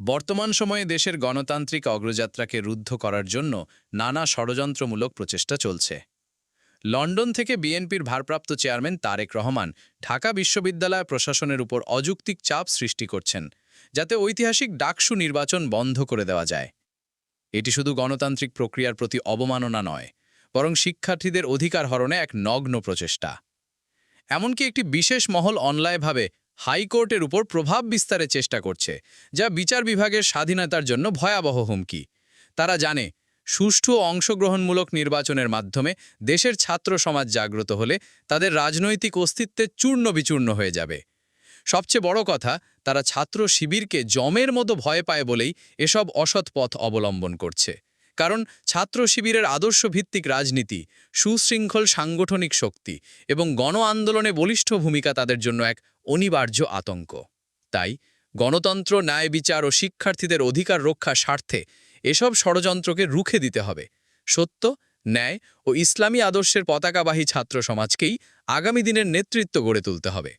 বর্তমান সময়ে দেশের গণতান্ত্রিক অগ্রযাত্রাকে রুদ্ধ করার জন্য নানা ষড়যন্ত্রমূলক প্রচেষ্টা চলছে। লন্ডন থেকে বিএনপির ভারপ্রাপ্ত চেয়ারম্যান তারেক রহমান ঢাকা বিশ্ববিদ্যালয় প্রশাসনের উপর অযৌক্তিক চাপ সৃষ্টি করছেন, যাতে ঐতিহাসিক ডাকসু নির্বাচন বন্ধ করে দেওয়া যায়। এটি শুধু গণতান্ত্রিক প্রক্রিয়ার প্রতি অবমাননা নয়, বরং শিক্ষার্থীদের অধিকার হরণে এক নগ্ন প্রচেষ্টা। এমনকি একটি বিশেষ মহল অনলাইনভাবে হাইকোর্টের উপর প্রভাব বিস্তারের চেষ্টা করছে, যা বিচার বিভাগের স্বাধীনতার জন্য ভয়াবহ হুমকি। তারা জানে, সুষ্ঠু অংশগ্রহণমূলক নির্বাচনের মাধ্যমে দেশের ছাত্র সমাজ জাগ্রত হলে তাদের রাজনৈতিক অস্তিত্বে চূর্ণ বিচূর্ণ হয়ে যাবে। সবচেয়ে বড় কথা, তারা ছাত্র শিবিরকে জমের মতো ভয় পায় বলেই এসব অসৎ পথ অবলম্বন করছে। কারণ ছাত্র শিবিরের আদর্শভিত্তিক রাজনীতি, সুশৃঙ্খল সাংগঠনিক শক্তি এবং গণ আন্দোলনে বলিষ্ঠ ভূমিকা তাদের জন্য এক অনিবার্য আতঙ্ক। তাই গণতন্ত্র, ন্যায় বিচার ও শিক্ষার্থীদের অধিকার রক্ষার স্বার্থে এসব ষড়যন্ত্রকে রুখে দিতে হবে। সত্য, ন্যায় ও ইসলামী আদর্শের পতাকাবাহী ছাত্র সমাজকেই আগামী দিনের নেতৃত্ব গড়ে তুলতে হবে।